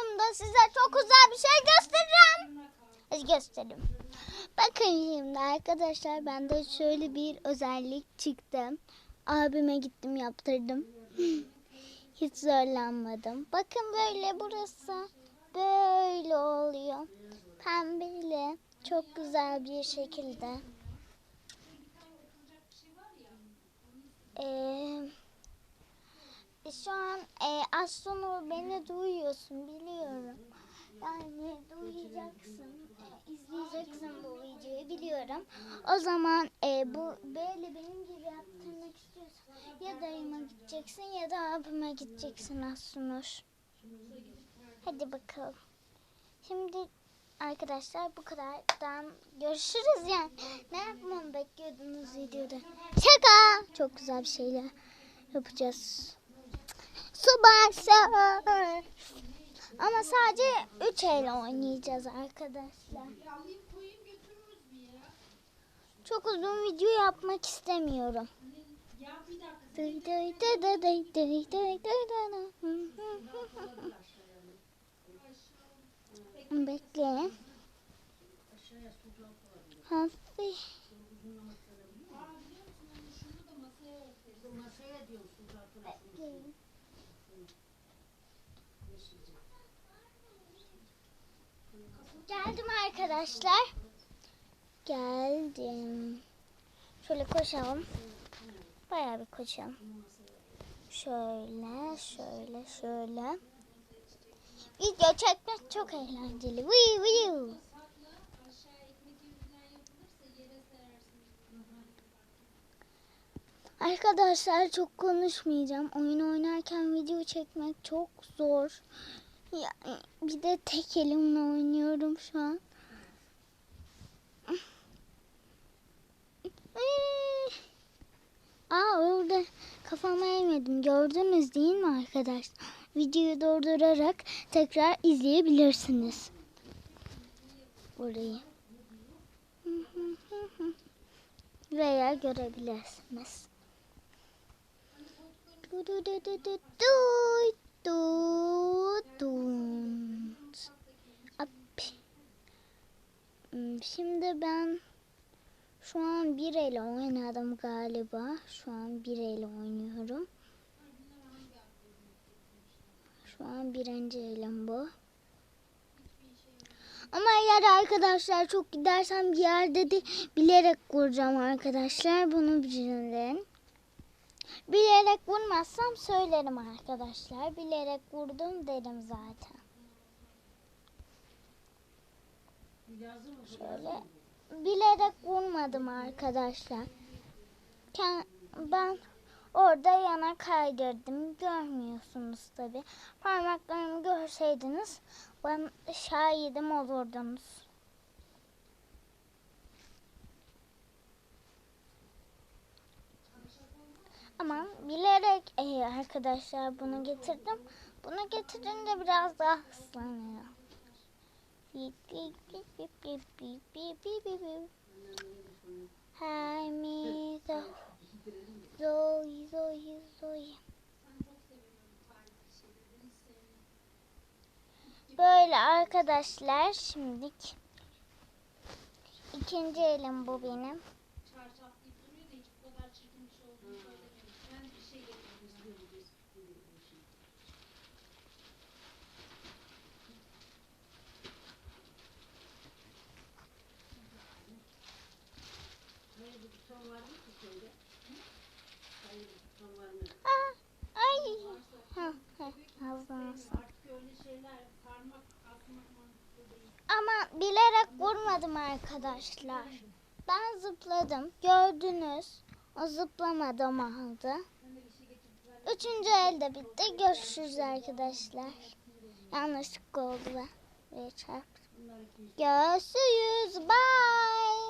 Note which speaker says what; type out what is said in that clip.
Speaker 1: kanalımda size çok güzel bir şey göstereceğim. Hadi göstereyim. Bakın şimdi arkadaşlar bende şöyle bir özellik çıktı. Abime gittim yaptırdım. Hiç zorlanmadım. Bakın böyle burası böyle oluyor. Pembeli çok güzel bir şekilde. Ee, an sonra beni duyuyorsun biliyorum. Yani duyacaksın, e, izleyeceksin bu videoyu biliyorum. O zaman e, bu böyle benim gibi yaptırmak istiyorsan ya dayıma gideceksin ya da abime gideceksin sonra. Hadi bakalım. Şimdi arkadaşlar bu kadardan görüşürüz yani. Ne yapmamı bekliyordunuz videoda? Şaka! Çok güzel bir şeyler yapacağız su başlar. Ama sadece üç elle oynayacağız arkadaşlar. Çok uzun video yapmak istemiyorum. Bekleyin. Hafif. Bekleyin. Geldim arkadaşlar. Geldim. Şöyle koşalım. Bayağı bir koşalım. Şöyle, şöyle, şöyle. Video çekmek çok eğlenceli. Vıy vıy. Arkadaşlar çok konuşmayacağım. Oyun oynarken video çekmek çok zor. Yani bir de tek elimle oynuyorum şu an. Aa orada kafama eğmedim. Gördünüz değil mi arkadaşlar? Videoyu durdurarak tekrar izleyebilirsiniz. Burayı. Veya görebilirsiniz. Şimdi ben şu an bir el oynadım galiba. Şu an bir el oynuyorum. Şu an birinci elim bu. Ama eğer arkadaşlar çok gidersem bir yerde de bilerek vuracağım arkadaşlar. Bunu bilin. Bilerek vurmazsam söylerim arkadaşlar. Bilerek vurdum derim zaten. Şöyle bilerek vurmadım arkadaşlar. Ben orada yana kaydırdım. Görmüyorsunuz tabi. Parmaklarımı görseydiniz ben şahidim olurdunuz. bilerek e, arkadaşlar bunu getirdim. Bunu getirince biraz daha hızlanıyor. Hermi Zoe Zoe Zoe Böyle arkadaşlar şimdilik ikinci elim bu benim. Ama bilerek vurmadım arkadaşlar. Ben zıpladım. Gördünüz. O zıplamadım aldı. Üçüncü elde bitti. Görüşürüz arkadaşlar. Yanlışlıkla oldu ve, ve çarptım. Görüşürüz. Bye.